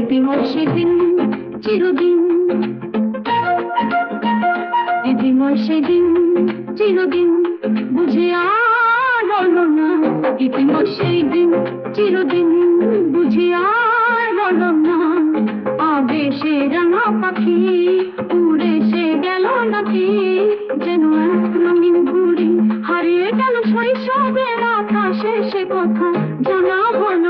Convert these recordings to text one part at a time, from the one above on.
স্মৃতি মোর চিরদিন। স্মৃতি মোর চিরদিন। বুঝে আর না স্মৃতি মোর চিরদিন। বুঝে আর না আবেশে রাঙা পাখি, উড়ে সে গেল নাকি? যেন এক রঙিন ঘুড়ি হারিয়ে গেল শৈশবের আকাশে সে কথা জানা হলো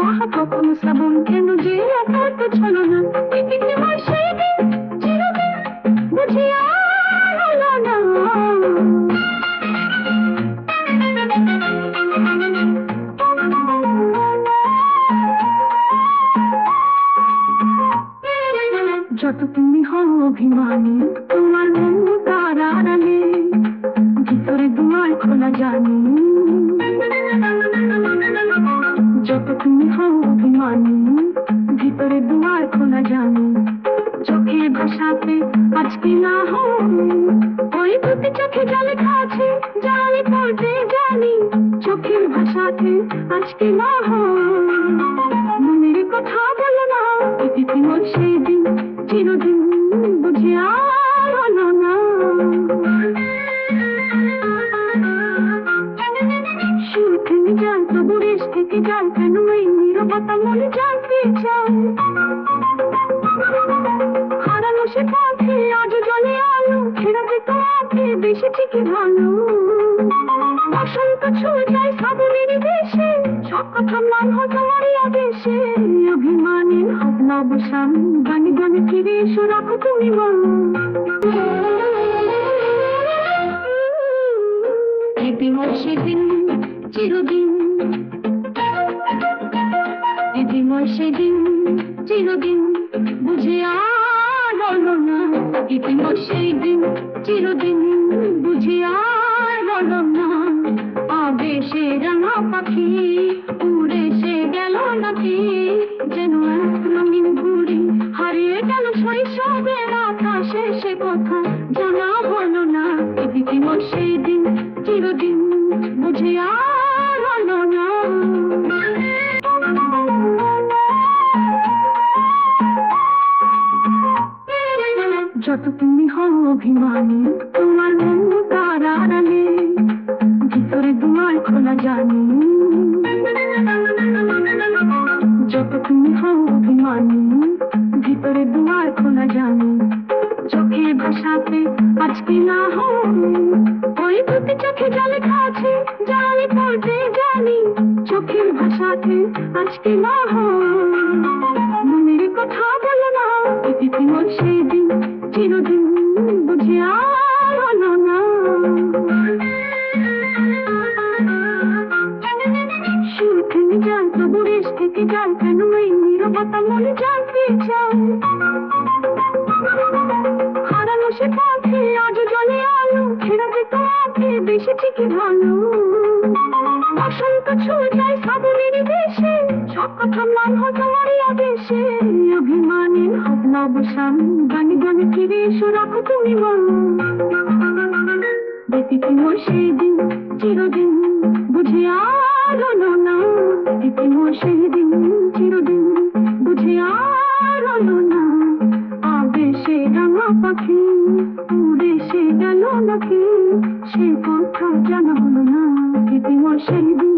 আহা কখনো শ্রাবণ, কেন যে এত ছলো না? পৃথিবী মার সেই যত তুমি হও অভিমানী, তোমার মন তার আড়ালে, ভিতরে দুয়ার খোলা জানি। যত তুমি হও অভিমানী ভিতরে দুয়ার খোলা জানি চোখের ভাষাতে আজকে না হও ওই যায় কেন এই নীরবতা মনে জানতে চাও হারানো সে পথে আজ জলে আলো ফেরাতে তোমাকে বেশি কি ভালো বসন্ত ছুঁয়ে যায় শ্রাবণের দেশে সব কথা মান হতো মরে আদেশে অভিমানী ভাবনা বসাম গানে গানে ফিরে এসো রাখো তুমি মন সেদিন চিরদিন বুঝে আর রইল না। দিন, চিরদিন বুঝে আর রইল না। রাঙা পাখি উড়ে সে গেল নাকি? যেন এক রঙিন হারিয়ে গেল শৈশবের আকাশে সে কথা জানা হলো না। দিদিময় সেই দিন, চিরদিন বুঝে আর অভিমানী তোমার মন তার আড়ালে ভিতরে দুয়ার খোলা জানি। যত তুমি হও অভিমানী, ভিতরে দুয়ার খোলা জানি। চোখের ভাষাতে আজকে না হও ওই দুটি চোখে যা লেখা আছে জানি পড়তে জানি। চোখের ভাষাতে আজকে না হও সুর থেমে যায় তবু রেশ থেকে যায় কেন এই নীরবতা মনে জানতে চাও। হারানো সে পথে, আজ জলে আলো ফেরাতে তোমাকে বেশি ঠিকই ভালো। বসন্ত ছুঁয়ে যায় শ্রাবণের দেশে, সব কথা মান হতো মরে আদেশে। অভিমানী ভাবনা বসান, গানে গানে ফিরে এসো, রাখো তুমি মন। দিদিময় সেই দিন চিরদিন, বুঝে না সেই দিন চিরদিন বুঝে আর হলো না। আবেশে রাঙা পাখি, উড়ে সে গেল নাকি? সে কথা জানা হলো না দিদিময় সেই দিন